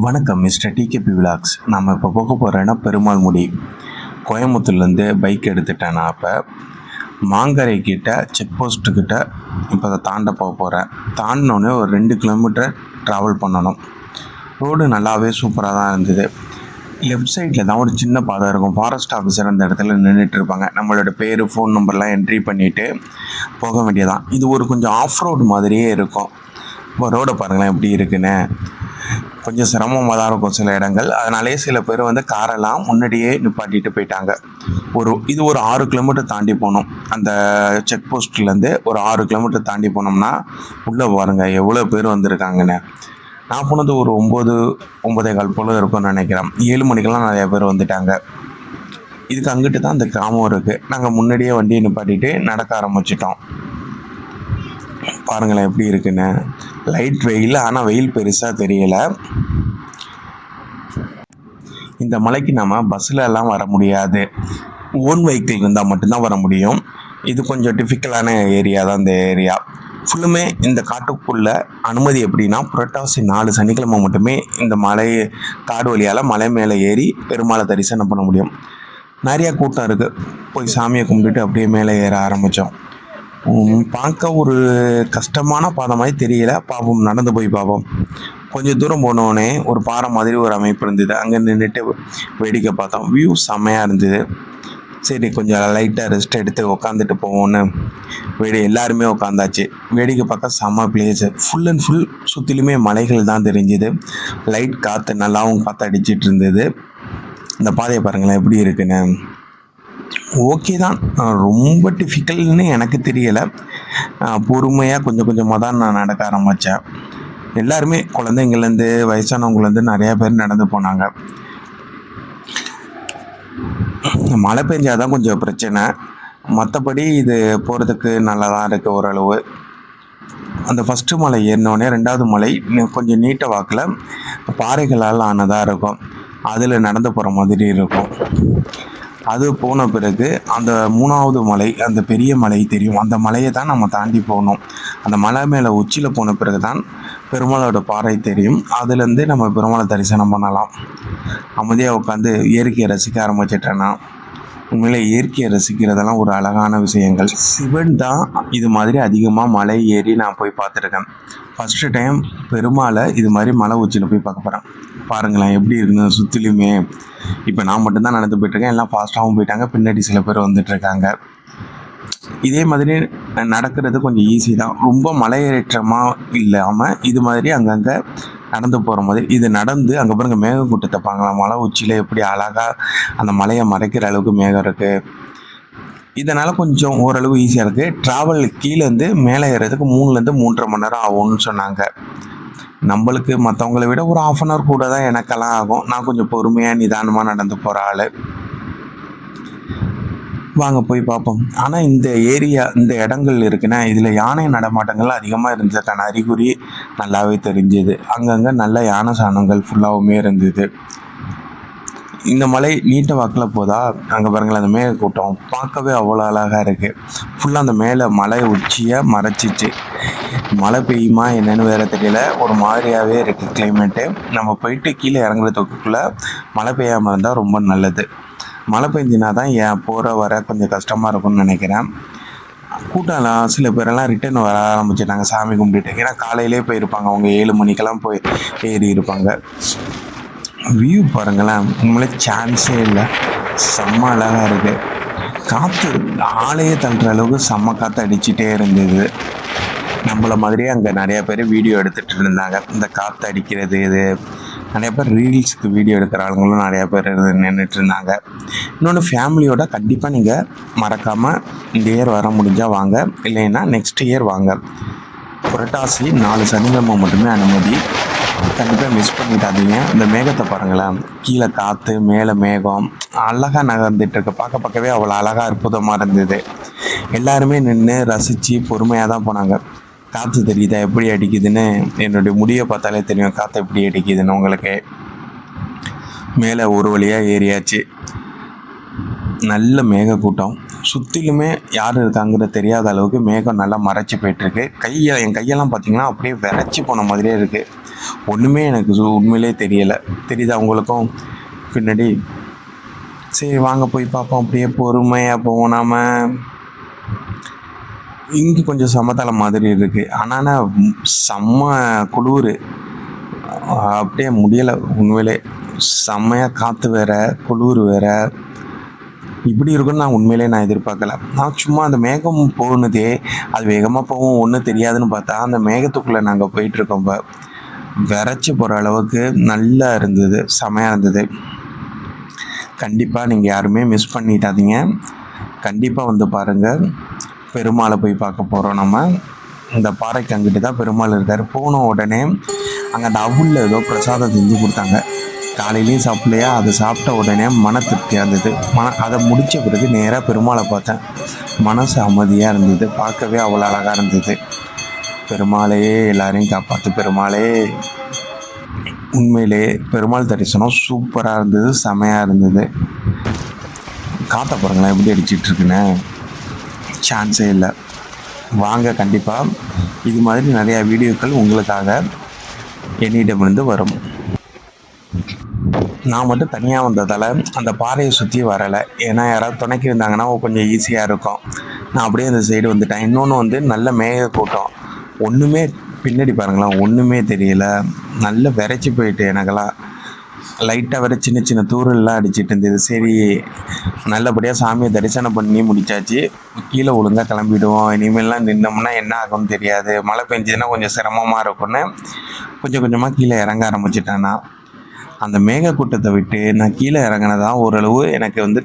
வணக்கம் mister DKP vlogs நம்ம இப்போ போக போகிறோன்னா பெருமாள் முடி கோயம்புத்தூர்லேருந்து பைக் எடுத்துட்டேன் நான் இப்போ மாங்கரை கிட்ட செக் போஸ்ட்டுக்கிட்ட இப்போ அதை தாண்ட போக போகிறேன் தாண்டினோடனே ஒரு ரெண்டு கிலோமீட்டர் ட்ராவல் பண்ணணும். ரோடு நல்லாவே சூப்பராக தான் இருந்தது. லெஃப்ட் சைடில் தான் ஒரு சின்ன பாதை இருக்கும். ஃபாரஸ்ட் ஆஃபீஸர் அந்த இடத்துல நின்றுட்டு இருப்பாங்க. நம்மளோட பேர் ஃபோன் நம்பர்லாம் என்ட்ரி பண்ணிவிட்டு போக வேண்டியதான் இது ஒரு கொஞ்சம் ஆஃப் ரோடு மாதிரியே இருக்கும். இப்போ ரோடை பாருங்களேன் எப்படி இருக்குன்னு. கொஞ்சம் சிரமமாக தான் இருக்கும் சில இடங்கள். அதனாலே சில பேர் வந்து காரெல்லாம் முன்னாடியே நிப்பாட்டிட்டு போயிட்டாங்க. ஒரு இது ஒரு ஆறு கிலோமீட்டர் தாண்டி போகணும். அந்த செக் போஸ்ட்லேருந்து ஒரு ஆறு கிலோமீட்டர் தாண்டி போனோம்னா உள்ளே பாருங்க எவ்வளோ பேர் வந்திருக்காங்கன்னு. நான் போனது ஒரு ஒம்பது ஒம்பதே கால் போல் இருக்கும்னு நினைக்கிறேன். ஏழு மணிக்கெல்லாம் நிறைய பேர் வந்துட்டாங்க. இதுக்கு அங்கிட்டு தான் அந்த கிராமம் இருக்குது நாங்கள் முன்னாடியே வண்டியை நிப்பாட்டிட்டு நடக்க ஆரம்பிச்சிட்டோம். பாருங்களேன் எப்படி இருக்குன்னு. லைட் வெயில் ஆனால் வெயில் பெருசாக தெரியலை. இந்த மலைக்கு நம்ம பஸ்ஸில் எல்லாம் வர முடியாது. ஓன் வெஹிக்கிள் இருந்தால் மட்டும்தான் வர முடியும். இது கொஞ்சம் டிஃபிக்கலான ஏரியா தான் இந்த ஏரியா ஃபுல்லுமே இந்த காட்டுக்குள்ளே அனுமதி எப்படின்னா புரட்டாசி நாலு சனிக்கிழமை மட்டுமே இந்த மலை காடு வழியால் மலை மேலே ஏறி பெருமாளை தரிசனம் பண்ண முடியும். நிறையா கூட்டம் இருக்குது போய் சாமியை கும்பிட்டுட்டு அப்படியே மேலே ஏற ஆரம்பித்தோம் பார்க்க ஒரு கஷ்டமான பாதை மாதிரி தெரியல. பார்ப்போம் நடந்து போய் பார்ப்போம் கொஞ்சம் தூரம் போனோடனே ஒரு பாறை மாதிரி ஒரு அமைப்பு இருந்தது. அங்கே நின்றுட்டு வேடிக்கை பார்த்தோம். வியூ செம்மையாக இருந்தது. சரி கொஞ்சம் லைட்டாக ரெஸ்ட் எடுத்து உக்காந்துட்டு போவோம்னு வேடி எல்லாருமே உட்காந்தாச்சு வேடிக்கை பார்க்க செம்ம பிளேஸு ஃபுல் அண்ட் ஃபுல் சுற்றிலுமே மலைகள் தான் தெரிஞ்சுது. லைட் காற்று நல்லாவும் காற்று அடிச்சிட்டு இருந்தது. இந்த பாதையை பாருங்களேன் எப்படி இருக்குன்னு. ஓகே தான். ரொம்ப டிஃபிகல்ட்னு எனக்கு தெரியலை. பொறுமையாக கொஞ்சம் கொஞ்சமாக தான் நான் நடக்க ஆரம்பித்தேன் எல்லாருமே குழந்தைங்கள்லேருந்து வயசானவங்கலேருந்து நிறையா பேர் நடந்து போனாங்க. மழை பெஞ்சாதான் கொஞ்சம் பிரச்சனை. மற்றபடி இது போகிறதுக்கு நல்லா தான் இருக்குது ஓரளவு. அந்த ஃபஸ்ட்டு மலை ஏறினோடனே ரெண்டாவது மலை கொஞ்சம் நீட்ட வாக்கில் பாறைகளால் ஆனதாக இருக்கும். அதில் நடந்து போகிற மாதிரி இருக்கும். அது போன பிறகு அந்த மூணாவது மலை அந்த பெரிய மலை தெரியும். அந்த மலையை தான் நம்ம தாண்டி போகணும். அந்த மலை மேலே உச்சியில் போன பிறகு தான் பெருமாளோட பாறை தெரியும். அதுலேருந்து நம்ம பெருமாளை தரிசனம் பண்ணலாம். அமைதியாக உட்காந்து இயற்கையை ரசிக்க ஆரம்பிச்சிட்டேன்னா உண்மையில இயற்கையை ரசிக்கிறதெல்லாம் ஒரு அழகான விஷயங்கள். சிவன் தான் இது மாதிரி அதிகமாக மலை ஏறி நான் போய் பார்த்துருக்கேன். ஃபஸ்ட்டு டைம் பெருமாளை இது மாதிரி மலை உச்சியில் போய் பார்க்க போகிறேன் பாருங்களேன் எப்படி இருக்குது சுற்றிலுமே இப்போ நான் மட்டும்தான் நடந்து போயிட்டுருக்கேன் எல்லாம் ஃபாஸ்ட்டாகவும் போயிட்டாங்க. பின்னாடி சில பேர் வந்துட்டுருக்காங்க இதே மாதிரி நடக்கிறது கொஞ்சம் ஈஸி தான் ரொம்ப மலையேற்றமாக இல்லாமல் இது மாதிரி அங்கங்கே நடந்து போகிற மாதிரி இது நடந்து அங்கே பாருங்க மேகக்கூட்டத்தை பார்க்கலாம். மலை உச்சியில் எப்படி அழகாக அந்த மலையை மறைக்கிற அளவுக்கு மேகம் இருக்குது இதனால் கொஞ்சம் ஓரளவு ஈஸியாக இருக்குது ட்ராவல் கீழேருந்து மேலே ஏறதுக்கு மூணுலேருந்து மூன்றரை மணி நேரம் ஆகும்னு சொன்னாங்க. நம்மளுக்கு மற்றவங்களை விட ஒரு ஆஃப் அன் ஹவர் கூட தான் எனக்கெல்லாம் ஆகும். நான் கொஞ்சம் பொறுமையாக நிதானமாக நடந்து போகிற ஆள். வாங்க போய் பார்ப்போம். ஆனால் இந்த ஏரியா இந்த இடங்கள் இருக்குன்னா இதில் யானை நடமாட்டங்கள் அதிகமாக இருந்ததுக்கான அறிகுறி நல்லாவே தெரிஞ்சுது. அங்கங்கே நல்ல யானை சாணங்கள் ஃபுல்லாகவுமே இருந்தது. இந்த மலை நீட்ட வாக்கில் போதா? அங்கே பாருங்களேன் அந்த மேகக்கூட்டம் பார்க்கவே அவ்வளோ அழகாக இருக்குது ஃபுல்லாக அந்த மேலே மலை உச்சியை மறைச்சிச்சு. மழை பெய்யுமா என்னன்னு வேற தெரியல. ஒரு மாதிரியாகவே இருக்குது கிளைமேட்டு நம்ம போயிட்டு கீழே இறங்குறதுக்குள்ளே மழை பெய்யாமல் இருந்தால் ரொம்ப நல்லது. மழை பெஞ்சினா தான் ஏன் போகிற வர கொஞ்சம் கஷ்டமாக இருக்கும்னு நினைக்கிறேன். கூட்டம்லாம் சில பேரெல்லாம் ரிட்டர்ன் வர ஆரம்பிச்சிட்டாங்க. சாமி கும்பிட்டுட்டு. ஏன்னா காலையிலே போயிருப்பாங்க. அவங்க ஏழு மணிக்கெல்லாம் போய் ஏறி இருப்பாங்க. வியூ பாருங்களேன். உண்மையிலே சான்ஸே இல்லை. செம்ம அழகாக இருக்குது காற்று ஆளையே தள்ளுற அளவுக்கு செம்ம காற்று அடிச்சுட்டே இருந்தது. நம்மள மாதிரியே அங்கே நிறையா பேர் வீடியோ எடுத்துகிட்டு இருந்தாங்க. இந்த காற்று அடிக்கிறது இது நிறைய பேர் ரீல்ஸுக்கு வீடியோ எடுக்கிற ஆளுங்களும் நிறைய பேர் நின்றுட்டு இருந்தாங்க. இன்னொன்று ஃபேமிலியோட கண்டிப்பாக நீங்கள் மறக்காமல் இந்த இயர் வர முடிஞ்சால் வாங்க. இல்லைன்னா நெக்ஸ்ட் இயர் வாங்க. புரட்டாசி நாலு சனிக்கிழமை மட்டுமே அனுமதி. கண்டிப்பாக மிஸ் பண்ணிடாதீங்க. இந்த மேகத்தை பாருங்களேன். கீழே காற்று மேலே மேகம். அழகாக நகர்ந்துட்டு இருக்கு. பார்க்க பார்க்கவே அவ்வளோ அழகாக அற்புதமாக இருந்தது. எல்லாருமே நின்று ரசித்து பொறுமையாக தான் போனாங்க. காற்று தெரியுதா எப்படி அடிக்குதுன்னு? என்னுடைய முடியை பார்த்தாலே தெரியும். காற்று எப்படி அடிக்குதுன்னு உங்களுக்கு. மேலே ஒரு வழியாக ஏறியாச்சு. நல்ல மேக கூட்டம் சுற்றிலுமே யார் இருக்காங்கிற தெரியாத அளவுக்கு மேகம் நல்லா மறைச்சி போயிட்டுருக்கு. கையை என் கையெல்லாம் பார்த்தீங்கன்னா அப்படியே விரைச்சி போன மாதிரியே இருக்குது ஒன்றுமே எனக்கு உண்மையிலே தெரியலை. தெரியுதா உங்களுக்கும்? பின்னாடி. சரி வாங்க போய் பார்ப்போம். அப்படியே பொறுமையாக போவோம் நாம. இங்கே கொஞ்சம் சமதளம் மாதிரி இருக்குது ஆனால் செம்ம குளிர். அப்படியே முடியலை உண்மையிலே. செம்மையாக காற்று வேற குளிர் வேற. இப்படி இருக்குன்னு நான் உண்மையிலே நான் எதிர்பார்க்கல. நான் சும்மா அந்த மேகம் போனதே அது வேகமாக போகும் ஒன்றும் தெரியாதுன்னு பார்த்தா அந்த மேகத்துக்குள்ளே நாங்கள் போயிட்டுருக்கோம் இப்போ விரைச்சி போகிற அளவுக்கு நல்லா இருந்தது செமையாக இருந்தது. கண்டிப்பாக நீங்கள் யாருமே மிஸ் பண்ணிட்டாதீங்க கண்டிப்பாக வந்து பாருங்கள் பெருமாளை போய் பார்க்க போகிறோம் நம்ம. இந்த பாறைக்கு அங்கிட்டு தான் பெருமாள் இருக்கார். போன உடனே அங்கே அந்த அவுளில் ஏதோ பிரசாதம் செஞ்சு கொடுத்தாங்க. காலையிலையும் சாப்பிடலையா? அதை சாப்பிட்ட உடனே மன திருப்தியாக இருந்தது. மன அதை முடித்த பிறகு நேராக பெருமாளை பார்த்தேன். மனசு அமைதியாக இருந்தது. பார்க்கவே அவ்வளோ அழகாக இருந்தது. பெருமாளையே எல்லாரையும் காப்பாற்று பெருமாளே. உண்மையிலே பெருமாள் தரிசனம் சூப்பராக இருந்தது. செமையாக இருந்தது. காத்த பாருங்களேன் எப்படி அடிச்சிட்ருக்குண்ணே சான்ஸே இல்லை. வாங்க கண்டிப்பாக இது மாதிரி நிறையா வீடியோக்கள் உங்களுக்காக என்னிடமிருந்து வரும். நான் மட்டும் தனியாக வந்ததால் அந்த பாறையை சுற்றி வரலை. ஏன்னா யாராவது துணைக்கி இருந்தாங்கன்னா கொஞ்சம் ஈஸியாக இருக்கும். நான் அப்படியே அந்த சைடு வந்துட்டேன். இன்னொன்று வந்து நல்ல மேக கூட்டம். ஒன்றுமே பின்னாடி பாருங்களேன் ஒன்றுமே தெரியல. நல்ல விரைச்சி போயிட்டு எனக்கெல்லாம். லைட்டாக வேறு சின்ன சின்ன தூரல்லாம் அடிச்சிட்டு இருந்தது. சரி நல்லபடியாக சாமியை தரிசனம் பண்ணி முடிச்சாச்சு. கீழே ஒழுங்காக கிளம்பிடுவோம். இனிமேல்லாம் நின்னோம்னா என்ன ஆகும்னு தெரியாது. மழை பெஞ்சதுன்னா கொஞ்சம் சிரமமாக இருக்கும்னு கொஞ்சம் கொஞ்சமாக கீழே இறங்க ஆரம்பிச்சிட்டேன் நான். அந்த மேகக்கூட்டத்தை விட்டு நான் கீழே இறங்கினதான் ஓரளவு எனக்கு வந்து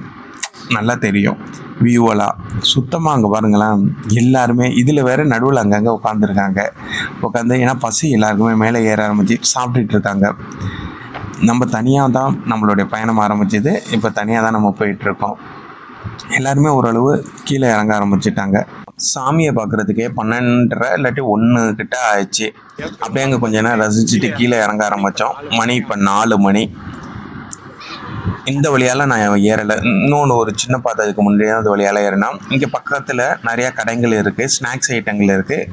நல்லா தெரியும். வியூவலாக சுத்தமாக அங்கே பாருங்களேன். எல்லாருமே இதில் வேறு நடுவில் அங்கங்கே உட்காந்துருக்காங்க உட்காந்து ஏன்னா பசி எல்லாருக்குமே மேலே ஏற ஆரம்பிச்சு சாப்பிட்டுட்டு இருக்காங்க. நம்ம தனியாக தான் நம்மளுடைய பயணம் ஆரம்பிச்சது. இப்போ தனியாக தான் நம்ம போயிட்டுருக்கோம். எல்லாருமே ஓரளவு கீழே இறங்க ஆரம்பிச்சிட்டாங்க. சாமியை பார்க்குறதுக்கே பன்னெண்டரை இல்லாட்டி ஒன்று கிட்ட ஆயிடுச்சு. அப்படியே அங்கே கொஞ்ச நேரம் ரசிச்சுட்டு கீழே இறங்க ஆரம்பித்தோம் மணி இப்போ நாலு மணி. இந்த வழியால் நான் ஏறலை. இன்னொன்று ஒரு சின்ன பாத்ததுக்கு முன்னாடியே அந்த வழியால் ஏறினா இங்கே பக்கத்தில் நிறையா கடைகள் இருக்குது ஸ்நாக்ஸ் ஐட்டங்கள் இருக்குது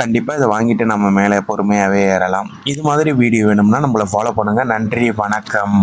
கண்டிப்பாக இதை வாங்கிட்டு நம்ம மேலே பொறுமையாகவே ஏறலாம். இது மாதிரி வீடியோ வேணும்னா நம்மளை ஃபாலோ பண்ணுங்கள் நன்றி வணக்கம்.